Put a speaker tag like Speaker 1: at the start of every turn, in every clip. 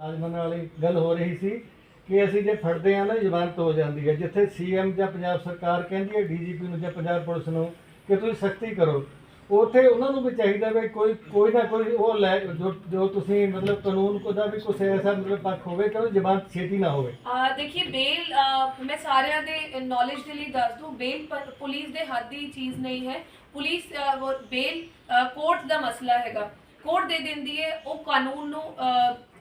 Speaker 1: ਲਾਜਮਨ ਵਾਲੀ ਗੱਲ ਹੋ ਰਹੀ ਸੀ ਕਿ ਅਸੀਂ ਜੇ ਫੜਦੇ ਆ ਨਾ ਜ਼ਮਾਨਤ ਹੋ ਜਾਂਦੀ ਹੈ। ਜਿੱਥੇ ਸੀਐਮ ਜਾਂ ਪੰਜਾਬ ਸਰਕਾਰ ਕਹਿੰਦੀ ਹੈ ਡੀਜੀਪੀ ਨੂੰ ਜਾਂ ਪੰਜਾਬ ਪੁਲਿਸ ਨੂੰ ਕਿ ਤੁਸੀਂ ਸਖਤੀ ਕਰੋ। ਉੱਥੇ ਉਹਨਾਂ ਨੂੰ ਵੀ ਚਾਹੀਦਾ ਵੀ ਕੋਈ ਕੋਈ ਨਾ ਕੋਈ ਉਹ ਲੈ ਜੋ ਜੋ ਤੁਸੀਂ ਮਤਲਬ ਕਾਨੂੰਨ ਕੋ ਦਾ ਵੀ ਕੁਛ ਐਸਾ ਮਤਲਬ ਪੱਖ ਹੋਵੇ ਕਿ ਉਹ ਜ਼ਮਾਨਤ ਛੇਤੀ ਨਾ ਹੋਵੇ।
Speaker 2: ਆ ਦੇਖिए ਬੇਲ ਅਹ, ਮੈਂ ਸਾਰਿਆਂ ਦੇ ਨੌਲੇਜ ਦੇ ਲਈ ਦੱਸ ਦੂੰ ਬੇਲ ਪ- ਪੁਲਿਸ ਦੇ ਹੱਥ ਦੀ ਚੀਜ਼ ਨਹੀਂ ਹੈ। ਪੁਲਿਸ ਅਹ, ਉਹ ਬੇਲ ਕੋਰਟ ਦਾ ਮਸਲਾ ਹੈਗਾ। ਕੋਰਟ ਦੇ ਦਿੰਦੀ ਹੈ ਉਹ ਕਾਨੂੰਨ ਨੂੰ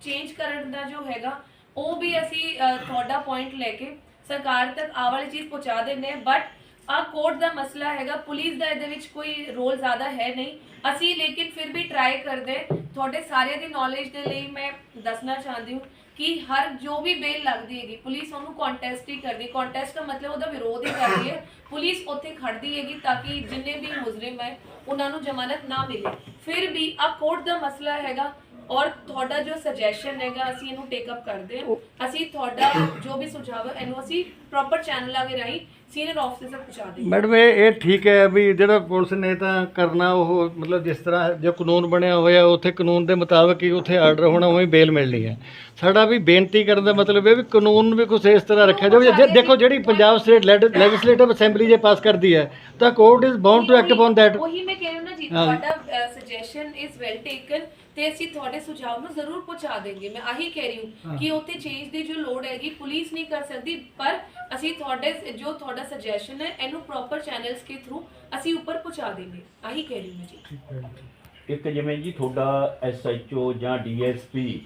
Speaker 2: ਚੇਂਜ ਕਰਨ ਦਾ ਜੋ ਹੈਗਾ, ਉਹ ਵੀ ਅਸੀਂ ਤੁਹਾਡਾ ਪੁਆਇੰਟ ਲੈ ਕੇ ਸਰਕਾਰ ਤੱਕ ਆ ਵਾਲੀ ਚੀਜ਼ ਪਹੁੰਚਾ ਦਿੰਦੇ ਹਾਂ। ਬਟ ਆ ਕੋਰਟ ਦਾ ਮਸਲਾ ਹੈਗਾ, ਪੁਲਿਸ ਦਾ ਇਹਦੇ ਵਿੱਚ ਕੋਈ ਰੋਲ ਜ਼ਿਆਦਾ ਹੈ ਨਹੀਂ। ਅਸੀਂ ਲੇਕਿਨ ਫਿਰ ਵੀ ਟਰਾਈ ਕਰਦੇ ਤੁਹਾਡੇ ਸਾਰਿਆਂ ਦੀ ਨੌਲੇਜ ਦੇ ਲਈ ਮੈਂ ਦੱਸਣਾ ਚਾਹੁੰਦੀ ਹਾਂ ਕਿ ਹਰ ਜੋ ਵੀ ਬੇਲ ਲੱਗਦੀ ਹੈਗੀ, ਪੁਲਿਸ ਉਹਨੂੰ ਕੰਟੈਸਟ ਹੀ ਕਰਦੀ ਕੰਟੈਸਟ ਦਾ ਮਤਲਬ ਉਹਦਾ ਵਿਰੋਧ ਹੀ ਕਰਦੀ ਹੈ। ਪੁਲਿਸ ਉੱਥੇ ਖੜਦੀ ਹੈਗੀ ਤਾਂ ਕਿ ਜਿੰਨੇ ਵੀ ਮੁਜਰਮ ਹੈ, ਉਹਨਾਂ ਨੂੰ ਜ਼ਮਾਨਤ ਨਾ ਮਿਲੇ। ਫਿਰ ਵੀ ਆ ਕੋਰਟ ਦਾ ਮਸਲਾ ਹੈਗਾ ਔਰ ਤੁਹਾਡਾ ਜੋ ਸੁਜੈਸ਼ਨ ਹੈਗਾ ਅਸੀਂ ਇਹਨੂੰ ਟੇਕ ਅਪ ਕਰਦੇ ਹਾਂ। ਅਸੀਂ ਤੁਹਾਡਾ ਜੋ ਵੀ ਸੁਝਾਅ ਹੈ ਇਹਨੂੰ ਅਸੀਂ ਪ੍ਰੋਪਰ ਚੈਨਲ ਆਗੇ ਰਾਹੀਂ ਸੀਨੀਅਰ ਆਫਿਸਰ ਤੱਕ ਪਹੁੰਚਾ ਦੇਂਗੇ
Speaker 1: ਮੈਡਮ ਇਹ ਇਹ ਠੀਕ ਹੈ ਵੀ ਜਿਹੜਾ ਪੁਲਿਸ ਨੇ ਤਾਂ ਕਰਨਾ ਉਹ ਮਤਲਬ ਜਿਸ ਤਰ੍ਹਾਂ ਜੋ ਕਾਨੂੰਨ ਬਣਿਆ ਹੋਇਆ ਉੱਥੇ ਕਾਨੂੰਨ ਦੇ ਮੁਤਾਬਕ ਹੀ ਉੱਥੇ ਆਰਡਰ ਹੋਣਾ ਉਵੇਂ ਬੇਲ ਮਿਲਣੀ ਹੈ। ਸਾਡਾ ਵੀ ਬੇਨਤੀ ਕਰਨ ਦਾ ਮਤਲਬ ਇਹ ਵੀ ਕਾਨੂੰਨ ਵੀ ਕੁਛ ਇਸ ਤਰ੍ਹਾਂ ਰੱਖਿਆ ਜਾਵੇ। ਜੇ- ਦੇਖੋ ਜਿਹੜੀ ਪੰਜਾਬ ਸਟੇਟ ਲੈਜਿਸਲੇਟਿਵ ਅਸੈਂਬਲੀ ਜੇ ਪਾਸ ਕਰਦੀ ਹੈ ਤਾਂ court is bound to act upon that
Speaker 2: ਉਹੀ ਮੈਂ ਕਹਿ ਰਹੀ ਹਾਂ ਨਾ ਜੀ। ਤੁਹਾਡਾ ਸੁਜੈਸ਼ਨ ਇਜ਼ ਵੈਲ ਟੇਕਨ ਤੇ ਅਸੀਂ ਤੁਹਾਡੇ ਸੁਝਾਅ ਨੂੰ ਜ਼ਰੂਰ ਪਹੁੰਚਾ ਦੇਂਗੇ। ਮੈਂ ਆਹੀ ਕਹਿ ਰਹੀ ਹਾਂ ਕਿ ਉੱਥੇ ਚੇਂਜ ਦੀ ਜੋ ਲੋੜ ਹੈਗੀ ਪੁਲਿਸ ਨਹੀਂ ਕਰ ਸਕਦੀ ਪਰ ਅਸੀਂ ਤੁਹਾਡੇ ਜੋ ਤੁਹਾਡਾ ਸੁਜੈਸ਼ਨ ਹੈ ਇਹਨੂੰ ਪ੍ਰੋਪਰ ਚੈਨਲਸ ਕੇ ਥਰੂ ਅਸੀਂ ਉੱਪਰ ਪਹੁੰਚਾ ਦੇਂਗੇ। ਆਹੀ ਕਹਿ ਰਹੀ ਹਾਂ ਜੀ।
Speaker 3: ਇੱਕ ਜਿਵੇਂ ਜੀ ਤੁਹਾਡਾ ਐਸਐਚਓ ਜਾਂ ਡੀਐਸਪੀ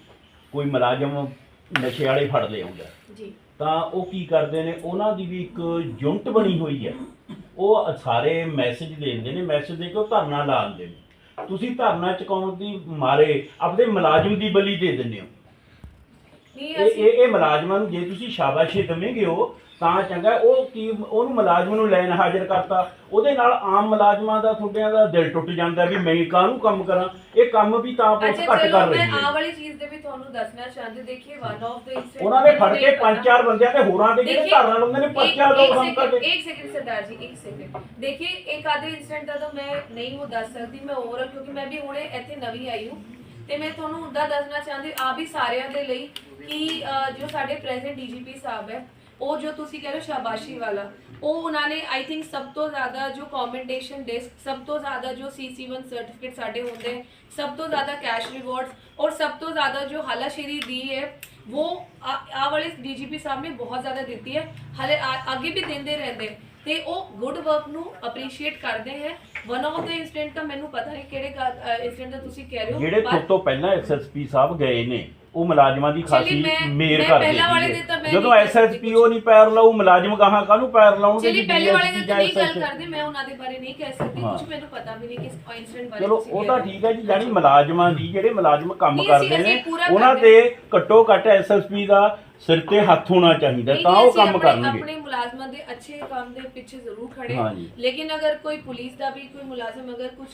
Speaker 3: ਕੋਈ ਮੁਲਾਜ਼ਮ ਨਸ਼ੇ ਵਾਲੇ ਫੜ ਲਿਆਉਂਦਾ
Speaker 2: ਜੀ।
Speaker 3: ਤਾਂ ਉਹ ਕੀ ਕਰਦੇ ਨੇ? ਉਹਨਾਂ ਦੀ ਵੀ ਇੱਕ ਯੂਨਿਟ ਬਣੀ ਹੋਈ ਹੈ। ਉਹ ਸਾਰੇ ਮੈਸੇਜ ਦੇ ਦਿੰਦੇ ਨੇ। ਮੈਸੇਜ ਦੇ ਕੇ ਉਹ ਧਰਨਾ ਲਾ ਦਿੰਦੇ ਨੇ। ਤੁਸੀਂ ਧਰਨਾ ਚੁਕਾਉਣ ਦੀ ਮਾਰੇ ਆਪਣੇ ਮੁਲਾਜ਼ਮ ਦੀ ਬਲੀ ਦੇ ਦਿੰਦੇ ਹੋ।
Speaker 2: ਨਹੀਂ
Speaker 3: ਇਹ
Speaker 2: ਅਸੀਂ
Speaker 3: ਇਹ ਇਹ ਮੁਲਾਜ਼ਮਾਂ ਨੂੰ ਜੇ ਤੁਸੀਂ ਸ਼ਾਬਾਸ਼ੀ ਦਵੇਂਗੇ ਹੋ ਤਾਂ ਚੰਗਾ ਉਹ ਕੀ ਉਹਨੂੰ ਮੁਲਾਜ਼ਮ ਨੂੰ ਲੈਣ ਹਾਜ਼ਰ ਕਰਤਾ ਉਹਦੇ ਨਾਲ ਆਮ ਮੁਲਾਜ਼ਮਾਂ ਦਾ ਤੁਹਾਡਿਆਂ ਦਾ ਦਿਲ ਟੁੱਟ ਜਾਂਦਾ ਵੀ ਮੈਂ ਕਾਹਨੂੰ ਕੰਮ ਕਰਾਂ ਇਹ ਕੰਮ ਵੀ ਤਾਂ ਪੁਲਿਸ
Speaker 2: ਅੱਛਾ
Speaker 3: ਘੱਟ
Speaker 2: ਚਲੋ
Speaker 3: ਕਰ
Speaker 2: ਮੈਂ
Speaker 3: ਰਹੀ
Speaker 2: ਆ
Speaker 3: ਹੈ
Speaker 2: ਵਾਲੀ ਚੀਜ਼ ਦੇ ਵੀ ਤੁਹਾਨੂੰ ਦੱਸਣਾ ਚਾਹੁੰਦੀ ਦੇਖੀਏ ਵਨ ਆਫ ਦ ਇੰਸੀਡੈਂਟ
Speaker 3: ਉਹਨਾਂ ਨੇ ਫੜ ਕੇ ਪੰਜ ਚਾਰ ਬੰਦਿਆਂ ਤੇ ਹੋਰਾਂ ਦੇ ਜਿਹੜੇ ਧਰਨਾ ਲਾਉਂਦੇ ਨੇ ਪਰਚਾ ਦੋ ਕੰਮ ਕਰਦੇ
Speaker 2: एक सेकंड सरदार जी एक सेकंड देखिए एक आधे इंसिडेंट ਦਾ ਤਾਂ ਮੈਂ ਨਹੀਂ ਉਹ ਦੱਸ ਸਕਦੀ ਮੈਂ ਓਵਰਆਲ ਕਿਉਂਕਿ ਮੈਂ ਵੀ ਹੁਣੇ ਇੱਥੇ ਨਵੀਂ ਆਈ ਹੂੰ ਤੇ ਮੈਂ ਤੁਹਾਨੂੰ ਉਦਾਂ ਦੱਸਣਾ ਚਾਹੁੰਦੀ ਆ ਵੀ ਸਾਰਿਆਂ ਦੇ ਲਈ ਕਿ ਅਹ, ਜੋ ਸਾਡੇ ਪ੍ਰੈਜ਼ੈਂਟ ਡੀਜੀਪੀ ਸਾਹਿਬ ਹੈ ਉਹ ਜੋ ਤੁਸੀਂ ਕਹਿ ਰਹੇ ਹੋ ਸ਼ਾਬਾਸ਼ੀ ਵਾਲਾ ਉਹ ਉਹਨਾਂ ਨੇ ਆਈ ਥਿੰਕ ਸਭ ਤੋਂ ਜ਼ਿਆਦਾ ਜੋ ਕਮੈਂਡੇਸ਼ਨ ਡਿਸਕ ਸਭ ਤੋਂ ਜ਼ਿਆਦਾ ਜੋ ਸੀਸੀ1 ਸਰਟੀਫਿਕੇਟ ਸਾਡੇ ਹੁੰਦੇ ਹੈ, ਸਭ ਤੋਂ ਜ਼ਿਆਦਾ ਕੈਸ਼ ਰਿਵਾਰਡਸ ਔਰ ਸਭ ਤੋਂ ਜ਼ਿਆਦਾ ਜੋ ਹਲਾਸ਼ੇਰੀ ਦੀ ਹੈ वो आ आ वाले ਡੀਜੀਪੀ ਸਾਹਿਬ ਨੇ ਬਹੁਤ ਜ਼ਿਆਦਾ ਦਿੱਤੀ ਹੈ ਹਲੇ ਆ- ਅੱਗੇ ਵੀ ਦਿੰਦੇ ਰਹਿੰਦੇ ਤੇ ਉਹ ਗੁੱਡ ਵਰਕ ਨੂੰ ਅਪਰੀਸ਼ੀਏਟ ਕਰਦੇ ਹੈ। ਵਨ ਆਫ ਦ ਇਨਸੀਡੈਂਟ ਤਾਂ ਮੈਨੂੰ ਪਤਾ ਨਹੀਂ ਕਿਹੜੇ ਇਨਸੀਡੈਂਟ ਦਾ ਤੁਸੀਂ ਕਹਿ ਰਹੇ ਹੋ
Speaker 3: ਜਿਹੜੇ ਤੋਂ ਤੋਂ ਪਹਿਲਾਂ ਐਸਐਸਪੀ ਸਾਹਿਬ ਗਏ ਨੇ ਉਹ ਮੁਲਾਜ਼ਮਾਂ ਦੀ ਖਾਸੀ ਮੇਰ ਕਰਦੇ ਜਦੋਂ
Speaker 2: ਨਹੀਂ ਕਰ ਸਕਦੀ
Speaker 3: ਐਸਐਸਪੀ ਉਹ ਨਹੀਂ ਪੈਰ ਲਾਊ ਮੁਲਾਜ਼ਮ ਕਹਾਂ ਕਾਹਨੂੰ ਪੈਰ ਲਾਉਣਗੇ ਜੀ
Speaker 2: ਪਹਿਲੇ ਵਾਲੇ ਦੇ ਨਹੀਂ ਗੱਲ ਕਰਦੇ ਮੈਂ ਉਹਨਾਂ ਦੇ ਬਾਰੇ ਨਹੀਂ ਕਹਿ ਸਕਦੀ। ਕੁਝ ਮੈਨੂੰ ਪਤਾ ਵੀ ਨਹੀਂ ਕਿਸ ਇਨਸੀਡੈਂਟ ਬਾਰੇ
Speaker 3: ਚਲੋ ਉਹ ਤਾਂ। ਠੀਕ ਹੈ ਜੀ ਜਾਨੀ ਮੁਲਾਜ਼ਮਾਂ ਦੀ ਜਿਹੜੇ ਮੁਲਾਜ਼ਮ ਕੰਮ ਕਰਦੇ ਨੇ ਉਹਨਾਂ ਤੇ ਘੱਟੋ ਘੱਟ ਐਸਐਸਪੀ ਦਾ ਸਿਰ ਤੇ ਹੱਥ ਹੋਣਾ ਚਾਹੀਦਾ ਤਾਂ ਉਹ ਕੰਮ ਕਰਨਗੇ।
Speaker 2: ਆਪਣੇ ਮੁਲਾਜ਼ਮਾਂ ਦੇ ਅੱਛੇ ਕੰਮ ਦੇ ਪਿੱਛੇ ਜ਼ਰੂਰ ਖੜੇ
Speaker 3: ਹਾਂ। ਜੀ।
Speaker 2: ਲੇਕਿਨ ਅਗਰ ਕੋਈ ਪੁਲਿਸ ਦਾ ਵੀ ਕੋਈ ਮੁਲਾਜ਼ਮ ਅਗਰ ਕੁਝ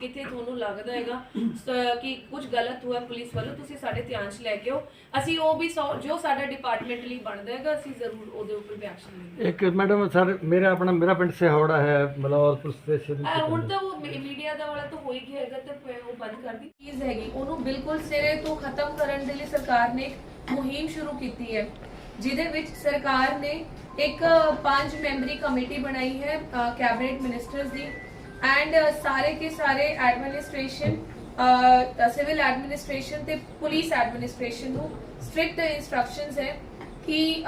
Speaker 2: ਕਿਤੇ ਤੁਹਾਨੂੰ ਲੱਗਦਾ ਹੈਗਾ ਸ- ਕਿ ਕੁਝ ਗਲਤ ਹੋਇਆ ਪੁਲਿਸ ਵੱਲੋਂ ਤੁਸੀਂ ਸਾਡੇ ਧਿਆਨ 'ਚ ਲੈ ਕੇ ਆਓ। ਅਸੀਂ ਉਹ ਵੀ ਸੌ- ਜੋ ਸਾਡਾ ਡਿਪਾਰਟਮੈਂਟਲੀ ਬਣਦਾ ਹੈਗਾ ਅਸੀਂ ਜ਼ਰੂਰ ਉਹਦੇ ਉੱਪਰ ਵੀ ਐਕਸ਼ਨ ਲਵਾਂਗੇ
Speaker 1: ਇੱਕ ਮੈਡਮ ਸਰ ਮੇਰਾ ਆਪਣਾ ਮੇਰਾ ਪਿੰਡ ਸਿਹੌੜਾ ਹੈ ਮਲੌਰ ਪੁਲਿਸ ਸਟੇਸ਼ਨ
Speaker 2: ਅਹ ਹੁਣ ਤਾਂ ਉਹ ਮੀਡੀਆ ਦਾ ਵਾਲਾ ਤਾਂ ਹੋ ਹੀ ਗਿਆ ਹੈਗਾ ਤੇ ਫਿਰ ਉਹ ਬੰਦ ਕਰ ਦੀ ਚੀਜ਼ ਹੈਗੀ। ਉਹਨੂੰ ਬਿਲਕੁਲ ਸਿਰੇ ਤੋਂ ਖਤਮ ਕਰਨ ਦੇ ਲਈ ਸਰਕਾਰ ਨੇ ਇੱਕ ਮੁਹਿੰਮ ਸ਼ੁਰੂ ਕੀਤੀ ਹੈ ਜਿਹਦੇ ਵਿੱਚ ਸਰਕਾਰ ਨੇ ਇੱਕ ਪੰਜ ਮੈਂਬਰੀ ਕਮੇਟੀ ਬਣਾਈ ਹੈ ਕੈਬਨਿਟ ਮਿਨਿਸਟਰਸ ਦੀ ਐਂਡ ਸਾਰੇ ਕੇ ਸਾਰੇ ਐਡਮਿਨਿਸਟ੍ਰੇਸ਼ਨ ਸਿਵਲ ਐਡਮਿਨਿਸਟ੍ਰੇਸ਼ਨ ਤੇ ਪੁਲਿਸ ਐਡਮਿਨਿਸਟ੍ਰੇਸ਼ਨ ਨੂੰ ਸਟ੍ਰਿਕਟ ਇਨਸਟਰਕਸ਼ਨਸ ਹੈ ਕਿ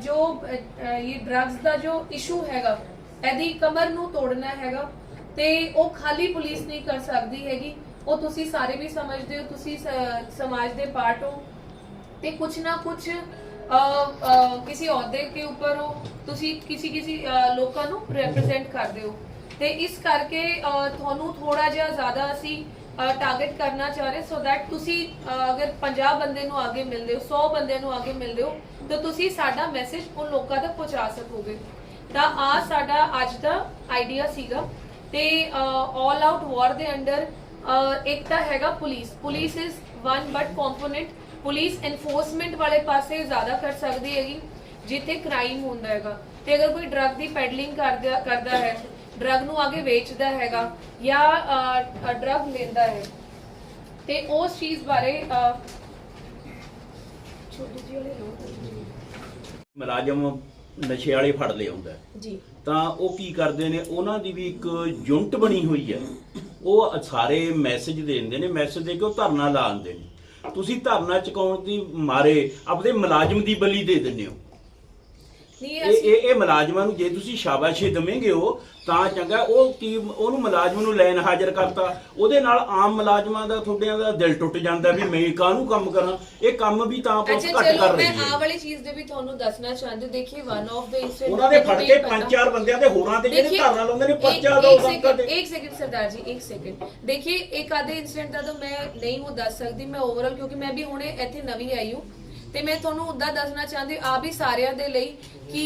Speaker 2: ਜੋ ਅਹ, ਇਹ ਡਰੱਗਸ ਦਾ ਜੋ ਇਸ਼ੂ ਹੈਗਾ ਇਹਦੀ ਕਮਰ ਨੂੰ ਤੋੜਨਾ ਹੈਗਾ ਤੇ ਉਹ ਖਾਲੀ ਪੁਲਿਸ ਨਹੀਂ ਕਰ ਸਕਦੀ ਹੈਗੀ। ਉਹ ਤੁਸੀਂ ਸਾਰੇ ਵੀ ਸਮਝਦੇ ਹੋ ਤੁਸੀਂ ਸ- ਸਮਾਜ ਦੇ ਪਾਰਟ ਹੋ। ਤੇ ਕੁਛ ਨਾ ਕੁਛ ਕਿਸੇ ਅਹੁਦੇ ਕੇ ਉੱਪਰ ਹੋ, ਤੁਸੀਂ ਕਿਸੇ ਕਿਸੇ ਲੋਕਾਂ ਨੂੰ ਰਿਪਰੈਜ਼ੈਂਟ ਕਰਦੇ ਹੋ। ਤੇ ਇਸ ਕਰਕੇ ਤੁਹਾਨੂੰ ਥੋੜਾ ਜਿਹਾ ਜ਼ਿਆਦਾ ਅਸੀਂ ਟਾਰਗੇਟ ਕਰਨਾ ਚਾਹ ਰਹੇ ਸੋ ਥੈਟ ਤੁਸੀਂ ਅਗਰ 50 ਬੰਦੇ ਨੂੰ ਅੱਗੇ ਮਿਲਦੇ ਹੋ 100 ਬੰਦੇ ਨੂੰ ਅੱਗੇ ਮਿਲਦੇ ਹੋ, ਤਾਂ ਤੁਸੀਂ ਸਾਡਾ ਮੈਸੇਜ ਉਹ ਲੋਕਾਂ ਤੱਕ ਪਹੁੰਚਾ ਸਕੋਗੇ। ਤਾਂ ਆ ਸਾਡਾ ਅੱਜ ਦਾ ਆਈਡੀਆ ਸੀਗਾ। ਤੇ ਆਲ ਆਊਟ ਵਾਰ ਦੇ ਅੰਡਰ ਇੱਕ ਤਾਂ ਹੈਗਾ police. Police is one but component police enforcement ਵਾਲੇ ਪਾਸੇ ਜ਼ਿਆਦਾ ਕਰ ਸਕਦੀ ਹੈਗੀ ਜਿੱਥੇ ਕ੍ਰਾਈਮ ਹੁੰਦਾ ਹੈਗਾ। ਤੇ ਅਗਰ ਕੋਈ ਡਰੱਗ ਦੀ ਪੈਡਲਿੰਗ ਕਰਦਾ ਕਰਦਾ ਹੈ ਡਰੱਗ ਨੂੰ ਅੱਗੇ ਵੇਚਦਾ ਹੈਗਾ ਜਾਂ ਡਰੱਗ ਲੈਂਦਾ ਹੈ ਤੇ ਉਸ ਚੀਜ਼ ਬਾਰੇ ਅ, ਛੋਟੀ ਜਿਹੀ ਵਾਲੀ ਲਓ
Speaker 3: ਮੁਲਾਜ਼ਮ ਨਸ਼ੇ ਵਾਲੇ ਫੜ ਲਿਆਉਂਦਾ।
Speaker 2: ਜੀ।
Speaker 3: ਤਾਂ ਉਹ ਕੀ ਕਰਦੇ ਨੇ? ਉਹਨਾਂ ਦੀ ਵੀ ਇੱਕ ਯੂਨਿਟ ਬਣੀ ਹੋਈ ਹੈ। ਉਹ ਸਾਰੇ ਮੈਸੇਜ ਦਿੰਦੇ ਨੇ। ਮੈਸੇਜ ਦੇ ਕੇ ਉਹ ਧਰਨਾ ਲਾ ਦਿੰਦੇ ਨੇ। ਤੁਸੀਂ ਧਰਨਾ ਚੁਕਾਉਣ ਦੀ ਮਾਰੇ ਆਪਦੇ ਮੁਲਾਜ਼ਮ ਦੀ ਬਲੀ ਦੇ ਦਿੰਦੇ ਹੋ। ਇਹ ਇਹ ਮੁਲਾਜ਼ਮਾਂ ਨੂੰ ਜੇ ਤੁਸੀਂ ਸ਼ਾਬਾਸ਼ੀ ਦਵੇਂਗੇ ਹੋ ਤਾਂ ਚੰਗਾ ਉਹ ਕੀ ਉਹਨੂੰ ਮੁਲਾਜ਼ਮ ਨੂੰ ਲੈਣ ਹਾਜ਼ਰ ਕਰਤਾ। ਉਹਦੇ ਨਾਲ ਆਮ ਮੁਲਾਜ਼ਮਾਂ ਦਾ ਤੁਹਾਡਿਆਂ ਦਾ ਦਿਲ ਟੁੱਟ ਜਾਂਦਾ ਵੀ ਮੈਂ ਕਾਹਨੂੰ ਕੰਮ ਕਰਾਂ। ਇਹ ਕੰਮ ਵੀ ਤਾਂ
Speaker 2: ਆਪਾਂ
Speaker 3: ਘੱਟ ਕਰ ਰਹੀ
Speaker 2: ਮੈਂ
Speaker 3: ਆ
Speaker 2: ਵਾਲੀ ਚੀਜ਼ ਦੇ ਵੀ ਤੁਹਾਨੂੰ ਦੱਸਣਾ ਚਾਹੁੰਦੀ ਦੇਖੀ ਵਨ ਆਫ ਦ ਇਨਸੀਡੈਂਟ
Speaker 3: ਉਹਨਾਂ ਦੇ ਫੜ ਕੇ ਪੰਜ ਚਾਰ ਬੰਦਿਆਂ ਦੇ ਹੋਰਾਂ ਤੇ ਜਿਹੜੇ ਧਰਨਾ ਲਾਉਂਦੇ ਨੇ ਪਰਚਾ ਦੋ ਬੰਕਾ ਤੇ।
Speaker 2: ਇੱਕ ਸੈਕਿੰਡ ਸਰਦਾਰ ਜੀ ਇੱਕ ਸੈਕਿੰਡ ਦੇਖिए ਇੱਕ ਆਦੇ ਇਨਸੀਡੈਂਟ ਦਾ ਤਾਂ ਮੈਂ ਨਹੀਂ ਉਹ ਦੱਸ ਸਕਦੀ ਮੈਂ ਓਵਰਆਲ ਕਿਉਂਕਿ ਮੈਂ ਵੀ ਹੁਣੇ ਇੱਥੇ ਨਵੀਂ ਆਈ ਹੂੰ। ਤੇ ਮੈਂ ਤੁਹਾਨੂੰ ਉਦਾਂ ਦੱਸਣਾ ਚਾਹੁੰਦੀ ਆ ਵੀ ਸਾਰਿਆਂ ਦੇ ਲਈ ਕਿ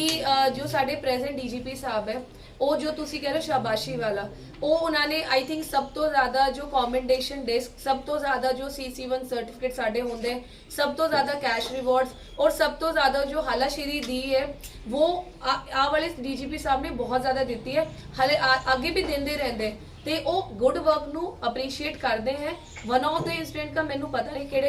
Speaker 2: ਜੋ ਸਾਡੇ ਪ੍ਰੈਜ਼ੈਂਟ ਡੀਜੀਪੀ ਸਾਹਿਬ ਹੈ, ਉਹ ਜੋ ਤੁਸੀਂ ਕਹਿ ਰਹੇ ਹੋ ਸ਼ਾਬਾਸ਼ੀ ਵਾਲਾ, ਉਹ ਉਹਨਾਂ ਨੇ ਆਈ ਥਿੰਕ ਸਭ ਤੋਂ ਜ਼ਿਆਦਾ ਜੋ ਕਮੈਂਡੇਸ਼ਨ ਡਿਸਕ ਸਭ ਤੋਂ ਜ਼ਿਆਦਾ ਜੋ ਸੀਸੀ1 ਸਰਟੀਫਿਕੇਟ ਸਾਡੇ ਹੁੰਦੇ, ਸਭ ਤੋਂ ਜ਼ਿਆਦਾ ਕੈਸ਼ ਰਿਵਾਰਡਸ ਔਰ ਸਭ ਤੋਂ ਜ਼ਿਆਦਾ ਜੋ ਹਾਲਾਸ਼ੀਰੀ ਦੀ ਹੈ, ਉਹ ਆ, ਆਹ ਵਾਲੇ ਡੀਜੀਪੀ ਸਾਹਿਬ ਨੇ ਬਹੁਤ ਜ਼ਿਆਦਾ ਦਿੱਤੀ ਹੈ। ਹਲੇ ਆ- ਅੱਗੇ ਵੀ ਦਿੰਦੇ ਰਹਿੰਦੇ। ਤੇ ਉਹ ਗੁੱਡ ਵਰਕ ਨੂੰ ਅਪਰੀਸ਼ੀਏਟ ਕਰਦੇ ਹੈ। ਵਨ ਆਫ ਦਾ ਇਨਸੀਡੈਂਟ ਦਾ ਮੈਨੂੰ ਪਤਾ ਨਹੀਂ ਕਿਹੜੇ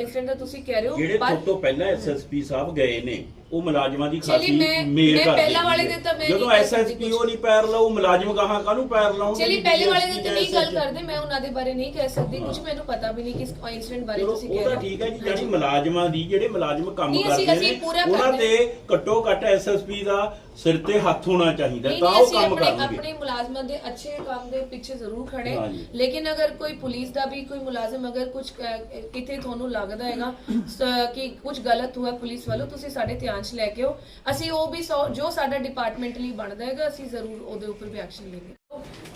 Speaker 2: ਇਨਸੀਡੈਂਟ ਦਾ ਤੁਸੀਂ ਕਹਿ ਰਹੇ ਹੋ
Speaker 3: ਜਿਹੜੇ
Speaker 2: ਪਰ
Speaker 3: ਤੋਂ ਤੋਂ ਪਹਿਲਾਂ ਐਸਐਸਪੀ ਸਾਹਿਬ ਗਏ ਨੇ ਉਹ ਮੁਲਾਜ਼ਮਾਂ ਦੀ
Speaker 2: ਚਲਿਏ
Speaker 3: ਖਾਸੀ
Speaker 2: ਮੈਂ-
Speaker 3: ਮੇਲ
Speaker 2: ਮੈਂ
Speaker 3: ਕਰਦੇ
Speaker 2: ਪਹਿਲਾਂ ਵਾਲੇ
Speaker 3: ਨੇ।
Speaker 2: ਦੇ ਤਾਂ ਮੈਂ
Speaker 3: ਜਦੋਂ
Speaker 2: ਨਹੀਂ ਸਕਦੀ
Speaker 3: ਐਸਐਸਪੀ
Speaker 2: ਕੁਛ।
Speaker 3: ਉਹ ਨਹੀਂ ਪੈਰ ਲਾਉ ਮੁਲਾਜ਼ਮ ਗਾਹਾਂ ਕਾਹਨੂੰ ਪੈਰ ਲਾਉਣਗੇ
Speaker 2: ਚਲੀ ਪਹਿਲੇ ਵਾਲੇ
Speaker 3: DSP
Speaker 2: ਦੇ ਤੇ ਨਹੀਂ ਗੱਲ ਕਰਦੇ ਮੈਂ ਉਹਨਾਂ ਦੇ ਬਾਰੇ ਨਹੀਂ ਕਹਿ ਸਕਦੀ ਕੁਝ ਮੈਨੂੰ ਪਤਾ ਵੀ ਨਹੀਂ ਕਿਸ ਇਨਸੀਡੈਂਟ ਬਾਰੇ
Speaker 3: ਚਲੋ
Speaker 2: ਤੁਸੀਂ
Speaker 3: ਉਹ
Speaker 2: ਕਹਿ
Speaker 3: ਤਾਂ
Speaker 2: ਰਹੇ ਹੋ।
Speaker 3: ਠੀਕ ਹੈ ਜੀ ਜਿਹੜੀ ਮੁਲਾਜ਼ਮਾਂ ਦੀ ਜਿਹੜੇ ਮੁਲਾਜ਼ਮ ਕੰਮ
Speaker 2: ਨਹੀਂ, ਅਸੀਂ-
Speaker 3: ਕਰਦੇ
Speaker 2: ਅਸੀਂ
Speaker 3: ਨੇ
Speaker 2: ਪੂਰਾ
Speaker 3: ਉਹਨਾਂ
Speaker 2: ਕਰਦੇ
Speaker 3: ਤੇ ਘੱਟੋ ਘੱਟ ਐਸਐਸਪੀ ਦਾ ਸਿਰ ਤੇ ਹੱਥ ਹੋਣਾ ਚਾਹੀਦਾ ਤਾਂ ਉਹ ਕੰਮ ਕਰਨਗੇ।
Speaker 2: ਆਪਣੇ ਮੁਲਾਜ਼ਮਾਂ ਦੇ ਅੱਛੇ ਕੰਮ ਦੇ ਪਿੱਛੇ ਜ਼ਰੂਰ ਖੜੇ।
Speaker 3: ਹਾਂਜੀ।
Speaker 2: ਲੇਕਿਨ ਅਗਰ ਕੋਈ ਪੁਲਿਸ ਦਾ ਵੀ ਕੋਈ ਮੁਲਾਜ਼ਮ ਅਗਰ ਕੁਝ ਕਿਤੇ ਤੁਹਾਨੂੰ ਲੱਗਦਾ ਹੈਗਾ ਸ- ਕਿ ਕੁਝ ਗਲਤ ਹੋਇਆ ਪੁਲਿਸ ਵੱਲੋਂ ਤੁਸੀਂ ਸਾਡੇ ਧਿਆਨ 'ਚ ਲੈ ਕੇ ਆਓ। ਅਸੀਂ ਉਹ ਵੀ ਸੌ- ਜੋ ਸਾਡਾ ਡਿਪਾਰਟਮੈਂਟਲੀ ਬਣਦਾ ਹੈਗਾ ਅਸੀਂ ਜ਼ਰੂਰ ਉਹਦੇ ਉੱਪਰ ਵੀ ਐਕਸ਼ਨ ਲਵਾਂਗੇ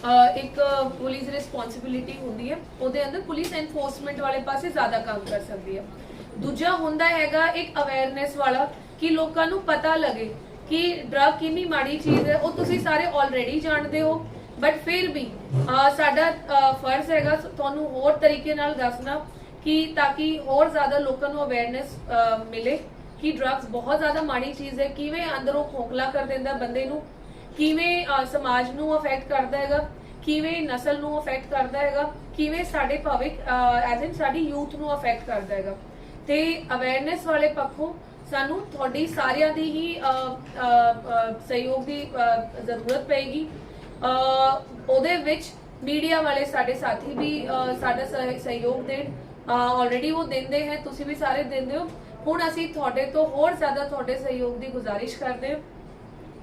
Speaker 2: ਅਹ ਇੱਕ ਪੁਲਿਸ ਰਿਸਪੌਂਸਿਬਿਲਿਟੀ ਹੁੰਦੀ ਹੈ ਉਹਦੇ ਅੰਦਰ ਪੁਲਿਸ ਐਨਫੋਰਸਮੈਂਟ ਵਾਲੇ ਪਾਸੇ ਜ਼ਿਆਦਾ ਕੰਮ ਕਰ ਸਕਦੀ ਹੈ। ਦੂਜਾ ਹੁੰਦਾ ਹੈਗਾ ਇੱਕ ਅਵੇਅਰਨੈਸ ਵਾਲਾ ਕਿ ਲੋਕਾਂ ਨੂੰ ਪਤਾ ਲੱਗੇ ਕਿ ਡਰਗ ਕਿੰਨੀ ਮਾੜੀ ਚੀਜ਼ ਹੈ, ਉਹ ਤੁਸੀਂ ਸਾਰੇ ਆਲਰੇਡੀ ਜਾਣਦੇ ਹੋ। ਬਟ ਫਿਰ ਵੀ ਸਾਡਾ ਫਰਜ਼ ਹੈਗਾ ਤੁਹਾਨੂੰ ਹੋਰ ਤਰੀਕੇ ਨਾਲ ਦੱਸਣਾ ਕਿ ਤਾਂ ਕਿ ਹੋਰ ਜ਼ਿਆਦਾ ਲੋਕਾਂ ਨੂੰ ਅਵੇਅਰਨੈਸ ਮਿਲੇ ਕਿ ਡਰੱਗਸ ਬਹੁਤ ਜ਼ਿਆਦਾ ਮਾੜੀ ਚੀਜ਼ ਹੈ, ਕਿਵੇਂ ਅੰਦਰੋਂ ਖੋਖਲਾ ਕਰ ਦਿੰਦਾ ਬੰਦੇ ਨੂੰ, ਕਿਵੇਂ ਸਮਾਜ ਨੂੰ ਅਫੈਕਟ ਕਰਦਾ ਹੈਗਾ, ਕਿਵੇਂ ਨਸਲ ਨੂੰ ਅਫੈਕਟ ਕਰਦਾ ਹੈਗਾ, ਕਿਵੇਂ ਸਾਡੇ ਭਵਿੱਖ ਐਜ਼ ਇਨ ਸਾਡੀ ਯੂਥ ਨੂੰ ਅਫੈਕਟ ਕਰਦਾ ਹੈਗਾ। ਤੇ ਅਵੇਅਰਨੈਸ ਵਾਲੇ ਪੱਖੋਂ ਸਾਨੂੰ ਤੁਹਾਡੀ ਸਾਰਿਆਂ ਦੀ ਹੀ ਸਹਿਯੋਗ ਦੀ ਜ਼ਰੂਰਤ ਪਏਗੀ। ਉਹਦੇ ਵਿੱਚ ਮੀਡੀਆ ਵਾਲੇ ਸਾਡੇ ਸਾਥੀ ਵੀ ਸਾਡਾ ਸਹਿ- ਸਹਿਯੋਗ ਦੇਣ। ਆਲਰੇਡੀ ਉਹ ਦਿੰਦੇ ਹੈ, ਤੁਸੀਂ ਵੀ ਸਾਰੇ ਦਿੰਦੇ ਹੋ। ਹੁਣ ਅਸੀਂ ਤੁਹਾਡੇ ਤੋਂ ਹੋਰ ਜ਼ਿਆਦਾ ਤੁਹਾਡੇ ਸਹਿਯੋਗ ਦੀ ਗੁਜ਼ਾਰਿਸ਼ ਕਰਦੇ ਹਾਂ।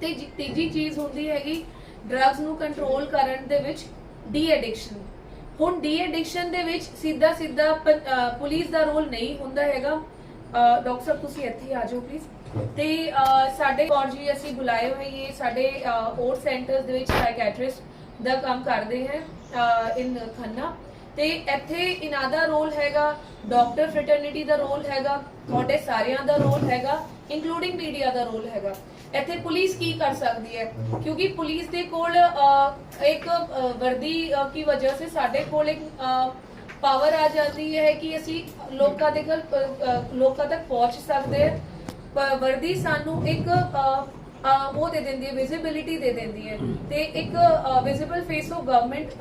Speaker 2: ਤੇ ਜੀ- ਤੀਜੀ ਚੀਜ਼ ਹੁੰਦੀ ਹੈਗੀ ਡਰੱਗਸ ਨੂੰ ਕੰਟਰੋਲ ਕਰਨ ਦੇ ਵਿੱਚ ਡੀ ਐਡਿਕਸ਼ਨ ਹੁਣ ਡੀ ਐਡਿਕਸ਼ਨ ਦੇ ਵਿੱਚ ਸਿੱਧਾ ਸਿੱਧਾ ਪੁਲਿਸ ਦਾ ਰੋਲ ਨਹੀਂ ਹੁੰਦਾ ਹੈਗਾ। ਡਾਕਟਰ ਸਾਹਿਬ, ਤੁਸੀਂ ਇੱਥੇ ਆ ਜਾਓ ਪਲੀਜ਼ ਤੇ ਸਾਡੇ ਕੌਰ ਜੀ ਅਸੀਂ ਬੁਲਾਏ ਹੋਏ ਇਹ ਸਾਡੇ ਔਰ ਸੈਂਟਰਸ ਦੇ ਵਿੱਚ ਸਾਈਕੈਟ੍ਰਿਸਟ ਦਾ ਕੰਮ ਕਰਦੇ ਹੈ ਇਨ ਖੰਨਾ। ਤੇ ਇੱਥੇ ਇਹਨਾਂ ਦਾ ਰੋਲ ਹੈਗਾ, ਡਾਕਟਰ ਫ੍ਰੈਟਰਨਿਟੀ ਦਾ ਰੋਲ ਹੈਗਾ, ਤੁਹਾਡੇ ਸਾਰਿਆਂ ਦਾ ਰੋਲ ਹੈਗਾ ਇਨਕਲੂਡਿੰਗ ਮੀਡੀਆ ਦਾ ਰੋਲ ਹੈਗਾ। ਇੱਥੇ ਪੁਲਿਸ ਕੀ ਕਰ ਸਕਦੀ ਹੈ? ਕਿਉਂਕਿ ਪੁਲਿਸ ਦੇ ਕੋਲ ਇੱਕ ਵਰਦੀ ਕੀ ਵਜ੍ਹਾ ਸੇ ਸਾਡੇ ਕੋਲ ਇੱਕ ਪਾਵਰ ਆ ਜਾਂਦੀ ਹੈ ਕਿ ਅਸੀਂ ਲੋਕਾਂ ਦੇ ਅਹ, ਲੋਕਾਂ ਤੱਕ ਪਹੁੰਚ ਸਕਦੇ ਹਾਂ। ਵਰਦੀ ਸਾਨੂੰ ਇੱਕ ਉਹ ਦੇ ਦਿੰਦੀ ਹੈ ਵਿਜ਼ਿਬਿਲਿਟੀ ਦੇ ਦਿੰਦੀ ਹੈ। ਤੇ ਇੱਕ visible face of government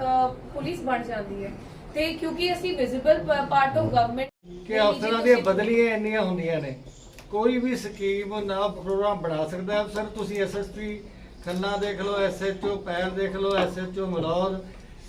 Speaker 2: police ਬਣ ਜਾਂਦੀ ਹੈ। ਤੇ ਕਿਉਂਕਿ ਅਸੀਂ ਵਿਜ਼ੀਬਲ ਪਾਰਟ ਆਫ ਗਵਰਨਮੈਂਟ
Speaker 1: ਕਿ ਅਫਸਰਾਂ ਦੀਆਂ ਬਦਲੀਆਂ ਇੰਨੀਆਂ ਹੁੰਦੀਆਂ ਨੇ। ਕੋਈ ਵੀ ਸਕੀਮ ਨਾ ਪ੍ਰੋਗਰਾਮ ਬਣਾ ਸਕਦਾ ਅਫਸਰ ਤੁਸੀਂ ਐਸਐਸਪੀ ਖੰਨਾ ਦੇਖ ਲਓ ਐਸਐਚਓ ਪੈਰ ਦੇਖ ਲਓ ਐਸਐਚਓ ਮਲੌਦ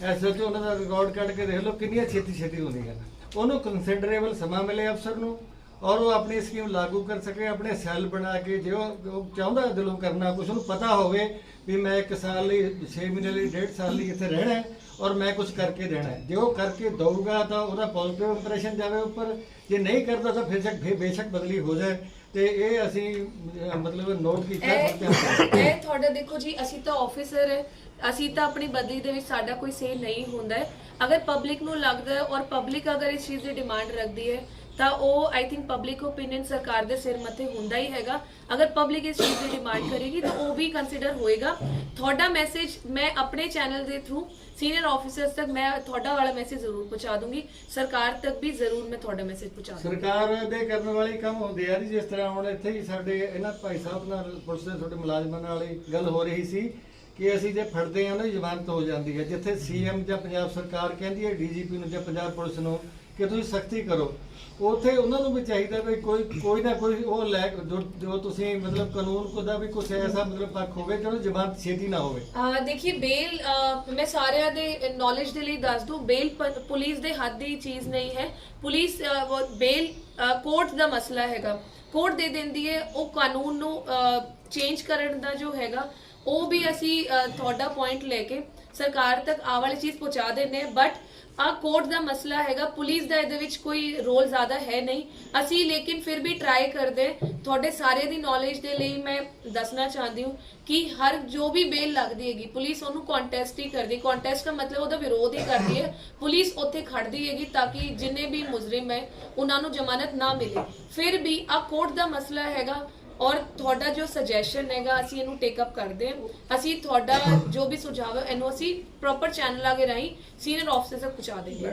Speaker 1: ਐਸਐਚਓ ਉਹਨਾਂ ਦਾ ਰਿਕਾਰਡ ਕੱਢ ਕੇ ਦੇਖ ਲਓ, ਕਿੰਨੀਆਂ ਛੇਤੀ ਛੇਤੀ ਹੁੰਦੀਆਂ ਉਹਨੂੰ ਕੰਸੀਡਰੇਬਲ ਸਮਾਂ ਮਿਲੇ ਅਫਸਰ ਨੂੰ ਔਰ ਉਹ ਆਪਣੀ ਸਕੀਮ ਲਾਗੂ ਕਰ ਸਕੇ, ਆਪਣੇ ਸੈੱਲ ਬਣਾ ਕੇ, ਜੇ ਉਹ ਚਾਹੁੰਦਾ ਦਿਲੋਂ ਕਰਨਾ, ਕੁਛ ਨੂੰ ਪਤਾ ਹੋਵੇ ਵੀ ਮੈਂ ਇੱਕ ਸਾਲ ਲਈ 6 ਮਹੀਨੇ ਲਈ 1.5 ਸਾਲ ਲਈ ਇੱਥੇ ਰਹਿਣਾ ਹੈ ਔਰ ਮੈਂ ਕੁਝ ਕਰਕੇ ਦੇਣਾ ਹੈ। ਜੇ ਉਹ ਕਰਕੇ ਦਊਗਾ ਤਾਂ ਉਹਦਾ ਪੋਜ਼ਿਟਿਵ ਇੰਪ੍ਰੈਸ਼ਨ ਜਾਵੇ ਉੱਪਰ, ਜੇ ਨਹੀਂ ਕਰਦਾ ਤਾਂ ਫਿਰ ਸ਼ੱਕ ਬੇਸ਼ੱਕ ਬਦਲੀ ਹੋ ਜਾਏ। ਤੇ ਇਹ ਅਸੀਂ ਮਤਲਬ ਨੋਟ ਕੀਤਾ
Speaker 2: ਇਹ
Speaker 1: ਸਭ
Speaker 2: ਇਹ ਤੁਹਾਡਾ ਦੇਖੋ ਜੀ, ਅਸੀਂ ਤਾਂ ਆਫੀਸਰ ਹੈ। ਅਸੀਂ ਤਾਂ ਆਪਣੀ ਬਦਲੀ ਦੇ ਵਿੱਚ ਸਾਡਾ ਕੋਈ ਸੇ ਨਹੀਂ ਹੁੰਦਾ ਅਗਰ ਪਬਲਿਕ ਨੂੰ ਲੱਗਦਾ ਔਰ ਪਬਲਿਕ ਅਗਰ ਇਸ ਚੀਜ਼ ਦੀ ਡਿਮਾਂਡ ਰੱਖਦੀ ਹੈ ਤਾਂ ਉਹ ਆਈ ਥਿੰਕ ਪਬਲਿਕ ਓਪੀਨੀਅਨ ਸਰਕਾਰ ਦੇ ਸਿਰ ਮੱਥੇ ਹੁੰਦਾ ਹੀ ਹੈਗਾ। ਅਗਰ ਪਬਲਿਕ ਇਸ ਚੀਜ਼ ਦੀ ਡਿਮਾਂਡ ਕਰੇਗੀ, ਤਾਂ ਉਹ ਵੀ ਕੰਸੀਡਰ ਹੋਏਗਾ। ਤੁਹਾਡਾ ਮੈਸੇਜ ਮੈਂ ਆਪਣੇ ਚੈਨਲ ਦੇ ਥਰੂ ਸੀਨੀਅਰ ਆਫੀਸਰਸ ਤੱਕ ਮੈਂ ਤੁਹਾਡਾ ਵਾਲਾ ਮੈਸੇਜ ਜ਼ਰੂਰ ਪਹੁੰਚਾ ਦੂੰਗੀ। ਸਰਕਾਰ ਤੱਕ ਵੀ ਜ਼ਰੂਰ ਮੈਂ ਤੁਹਾਡਾ ਮੈਸੇਜ ਪਹੁੰਚਾ ਦੂੰਗੀ।
Speaker 1: ਸਰਕਾਰ ਦੇ ਕਰਨ ਵਾਲੇ ਕੰਮ ਹੁੰਦੇ ਆ ਜੀ, ਜਿਸ ਤਰ੍ਹਾਂ ਹੁਣ ਇੱਥੇ ਹੀ ਸਾਡੇ ਇਹਨਾਂ ਭਾਈ ਸਾਹਿਬ ਨਾਲ, ਪੁਲਿਸ ਦੇ ਤੁਹਾਡੇ ਮੁਲਾਜ਼ਮਾਂ ਨਾਲ ਗੱਲ ਹੋ ਰਹੀ ਸੀ ਕਿ ਅਸੀਂ ਜੇ ਫੜਦੇ ਆ ਨਾ, ਜ਼ਮਾਨਤ ਹੋ ਜਾਂਦੀ ਹੈ। ਜਿੱਥੇ ਸੀਐਮ ਜਾਂ ਪੰਜਾਬ ਸਰਕਾਰ ਕਹਿੰਦੀ ਹੈ ਡੀਜੀਪੀ ਨੂੰ ਜਾਂ ਪੰਜਾਬ ਪੁਲਿਸ ਨੂੰ ਕਿ ਤੁਸੀਂ ਸਖਤੀ ਕਰੋ। ਉੱਥੇ ਉਹਨਾਂ ਨੂੰ ਵੀ ਚਾਹੀਦਾ ਵੀ ਕੋਈ ਕੋਈ ਨਾ ਕੋਈ ਉਹ ਲੈ ਜੋ ਜੋ ਤੁਸੀਂ ਮਤਲਬ ਕਾਨੂੰਨ ਕੋ ਦਾ ਵੀ ਕੁਝ ਐਸਾ ਮਤਲਬ ਪੱਖ ਹੋਵੇ ਜਿਹਨੂੰ ਜ਼ਮਾਨਤ ਛੇਤੀ ਨਾ ਹੋਵੇ।
Speaker 2: ਆ ਦੇਖिए ਬੇਲ ਮੈਂ ਸਾਰਿਆਂ ਦੇ ਨੌਲੇਜ ਦੇ ਲਈ ਦੱਸ ਦੂੰ, ਬੇਲ ਪੁਲਿਸ ਦੇ ਹੱਥ ਦੀ ਚੀਜ਼ ਨਹੀਂ ਹੈ। ਪੁਲਿਸ ਬੇਲ ਕੋਰਟ ਦਾ ਮਸਲਾ ਹੈਗਾ। ਕੋਰਟ ਦੇ ਦਿੰਦੀ ਹੈ, ਉਹ ਕਾਨੂੰਨ ਨੂੰ ਚੇਂਜ ਕਰਨ ਦਾ ਜੋ ਹੈਗਾ, ਉਹ ਵੀ ਅਸੀਂ ਤੁਹਾਡਾ ਪੁਆਇੰਟ ਲੈ ਕੇ ਸਰਕਾਰ ਤੱਕ ਆ ਵਾਲੀ ਚੀਜ਼ ਪਹੁੰਚਾ ਦਿੰਦੇ ਬਟ ਆ ਕੋਰਟ ਦਾ ਮਸਲਾ ਹੈਗਾ, ਪੁਲਿਸ ਦਾ ਇਹਦੇ ਵਿੱਚ ਕੋਈ ਰੋਲ ਜ਼ਿਆਦਾ ਹੈ ਨਹੀਂ। ਅਸੀਂ ਲੇਕਿਨ ਫਿਰ ਵੀ ਟਰਾਈ ਕਰਦੇ, ਤੁਹਾਡੇ ਸਾਰੇ ਦੀ ਨੌਲੇਜ ਦੇ ਲਈ ਮੈਂ ਦੱਸਣਾ ਚਾਹੁੰਦੀ ਹਾਂ ਕਿ ਹਰ ਜੋ ਵੀ ਬੇਲ ਲੱਗਦੀ ਹੈਗੀ, ਪੁਲਿਸ ਉਹਨੂੰ ਕੰਟੈਸਟ ਹੀ ਕਰਦੀ ਕੰਟੈਸਟ ਦਾ ਮਤਲਬ ਉਹਦਾ ਵਿਰੋਧ ਹੀ ਕਰਦੀ ਹੈ। ਪੁਲਿਸ ਉੱਥੇ ਖੜਦੀ ਹੈਗੀ ਤਾਂ ਕਿ ਜਿੰਨੇ ਵੀ ਮੁਜਰਮ ਹੈ, ਉਹਨਾਂ ਨੂੰ ਜ਼ਮਾਨਤ ਨਾ ਮਿਲੇ। ਫਿਰ ਵੀ ਆ ਕੋਰਟ ਦਾ ਮਸਲਾ ਹੈਗਾ ਔਰ ਤੁਹਾਡਾ ਜੋ ਸੁਜੈਸ਼ਨ ਹੈਗਾ, ਅਸੀਂ ਇਹਨੂੰ ਟੇਕ ਅਪ ਕਰਦੇ ਹਾਂ। ਅਸੀਂ ਤੁਹਾਡਾ ਜੋ ਵੀ ਸੁਝਾਅ ਹੈ, ਇਹਨੂੰ ਅਸੀਂ ਪ੍ਰੋਪਰ ਚੈਨਲ ਆਗੇ ਰਾਹੀਂ ਸੀਨੀਅਰ ਆਫਿਸਰ ਤੱਕ ਪਹੁੰਚਾ ਦੇਂਗੇ